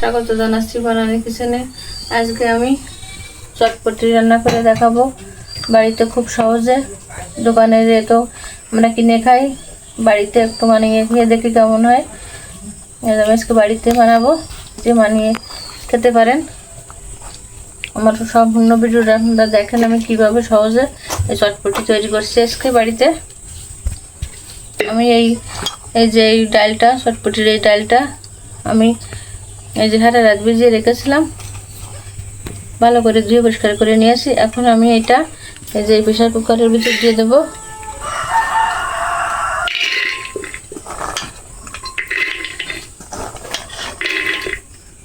স্বাগত জানাচ্ছি বানানি কিচেনে আজকে আমি চটপটি রান্না করে দেখাবো। বাড়িতে খুব সহজে দোকানে যেহেতু আমরা কিনে খাই, বাড়িতে একটু বানিয়ে খেয়ে দেখি কেমন হয়। আমি আজকে বাড়িতে বানাবো, যে বানিয়ে খেতে পারেন। আমার সম্পূর্ণ ভিডিওটা আপনারা দেখেন আমি কীভাবে সহজে এই চটপটি তৈরি করছি আজকে বাড়িতে। আমি এই এই যে এই ডালটা, চটপটির এই ডালটা আমি এই যে হারা রাত ভিজিয়ে রেখেছিলাম। ভালো করে ধুয়ে পরিষ্কার করে নিয়েছি এখন আমি এটা এই যে প্রেশার কুকারের ভিতর দিয়ে দেবো।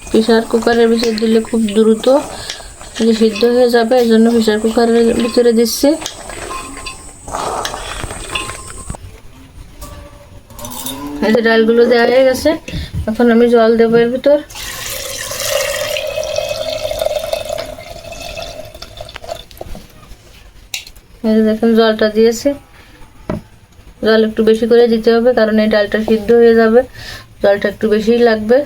প্রেশার কুকারের ভিতরে দিলে খুব দ্রুত সিদ্ধ হয়ে যাবে, এই জন্য প্রেশার কুকারের ভিতরে দিচ্ছি। এই যে ডালগুলো দেওয়া হয়ে গেছে। এখন আমি জল দেবো এর ভিতর। দেখেন জলটা দিয়েছি। জল একটু বেশি করে দিতে হবে, কারণ এই ডালটা সিদ্ধ হয়ে যাবে। জলটা একটু বেশিই লাগবে।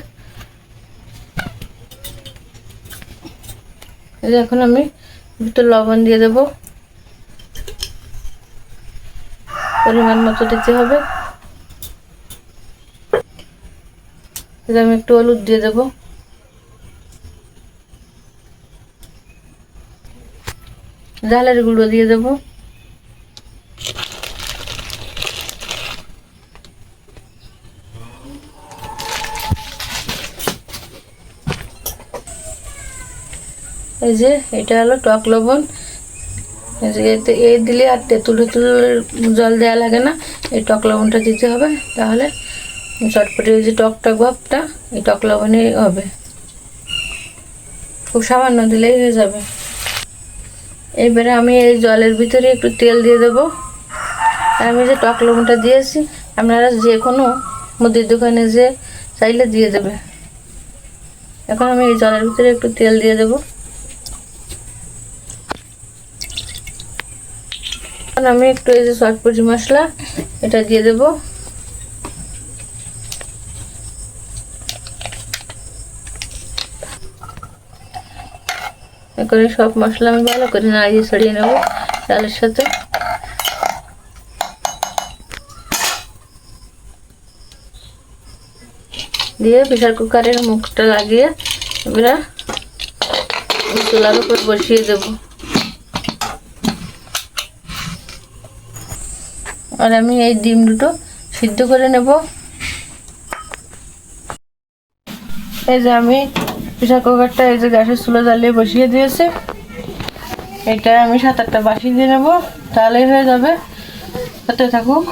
এখন আমি ভিতর লবণ দিয়ে দেব। পরিমাণ মতো দিতে হবে। আমি একটু হলুদ দিয়ে দেব। ঝালের গুঁড়ো দিয়ে দেব। এই যে এটা হলো টক লবণ। এতে এই দিলে আর তেঁতুল তেঁতুল জল দেওয়া লাগে না, এই টক লবণটা দিতে হবে। তাহলে চটপটি যে টক টক ভাবটা এই টক লবণে হবে। খুব সামান্য দিলেই হয়ে যাবে। এবারে আমি এই জলের ভিতরে একটু তেল দিয়ে দেবো। আমি যে টক লবণটা দিয়েছি, আপনারা যে কোনো মুদির দোকানে যে চাইলে দিয়ে দেবে। এখন আমি এই জলের ভিতরে একটু তেল দিয়ে দেবো। আমি একটু এই যে চটপটি মশলা, এটা দিয়ে দেবো। করে সব মশলা আমি ভালো করে নাড়িয়ে ছড়িয়ে নেব চালের সাথে। দিয়ে প্রেশার কুকারের মুখটা লাগিয়ে এবারে চুলার উপর বসিয়ে দেব। আর আমি এই ডিম দুটো সিদ্ধ করে নেব। এই যে আমি প্রেশার কুকারটা এই যে গ্যাসের চুলো জ্বালিয়ে বসিয়ে দিয়েছে। এটা আমি সাত আটটা বাসি দিয়ে নেব, তাহলেই হয়ে যাবে। হতে থাকুক।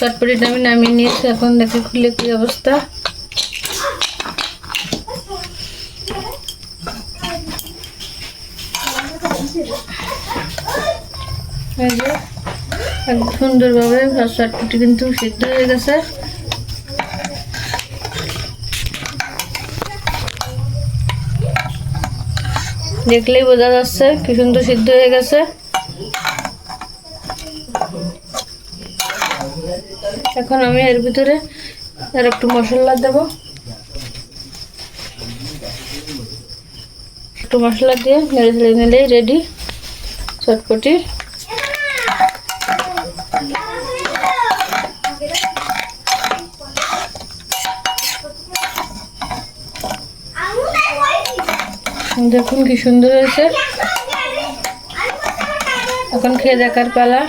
চটপটিটা আমি নামিয়ে নিয়েছি, এখন দেখে খুলে কি অবস্থা এই যে একদম সুন্দরভাবে চটপটি কিন্তু সিদ্ধ হয়ে গেছে। দেখলেই বোঝা যাচ্ছে কি সুন্দর সিদ্ধ হয়ে গেছে। এখন আমি এর ভিতরে আর একটু মশলা দেব। একটু মশলা দিয়ে নেড়ে ছেড়ে নিলেই রেডি চটপটি। দেখুন কি সুন্দর হয়েছে। এখন খেয়ে দেখার পালা।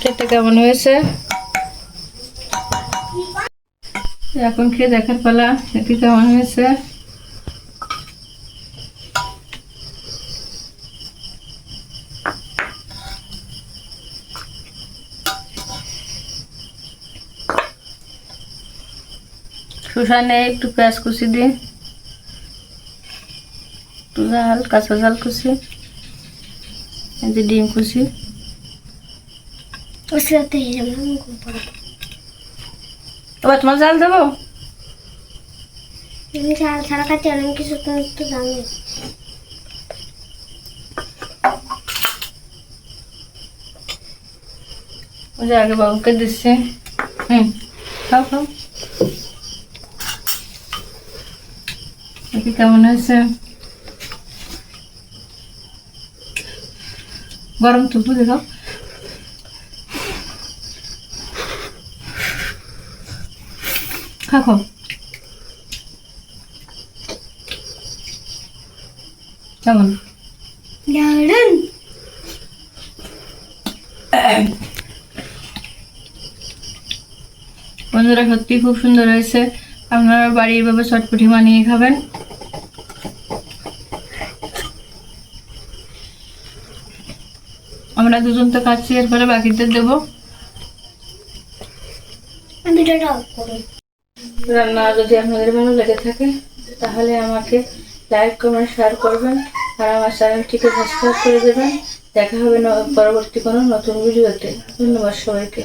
খেতে কেমন হয়েছে? এখন খেয়ে দেখার পালা খেতে কেমন হয়েছে? শসা নেই একটু পেঁয়াজ কুচি দিয়ে একটু ঝাল কাঁচা ঝাল কুচি। যে ডিম কুচি। এবার তোমার জাল দেবো? ঝাল ছাড়া খাচ্ছি অনেক কিছু একটু জানো। ওই যে আগে বাবুকে দিচ্ছে। হুম খাও খাও। দেখি কেমন হয়েছে? গরম টুকু দেখো কেমন? দারুণ বন্ধুরা সত্যি খুব সুন্দর হয়েছে। আপনারা বাড়ি এভাবে চটপটি বানিয়ে খাবেন। আমরা দুজন তো কাটছি এরপরে বাকিদের দেবো। রান্না যদি আপনাদের ভালো লেগে থাকে তাহলে আমাকে লাইক কমেন্ট শেয়ার করবেন আর আমার চ্যানেলটিকে সাবস্ক্রাইব করে দেবেন। দেখা হবে পরবর্তী কোনো নতুন ভিডিওতে ধন্যবাদ সবাইকে।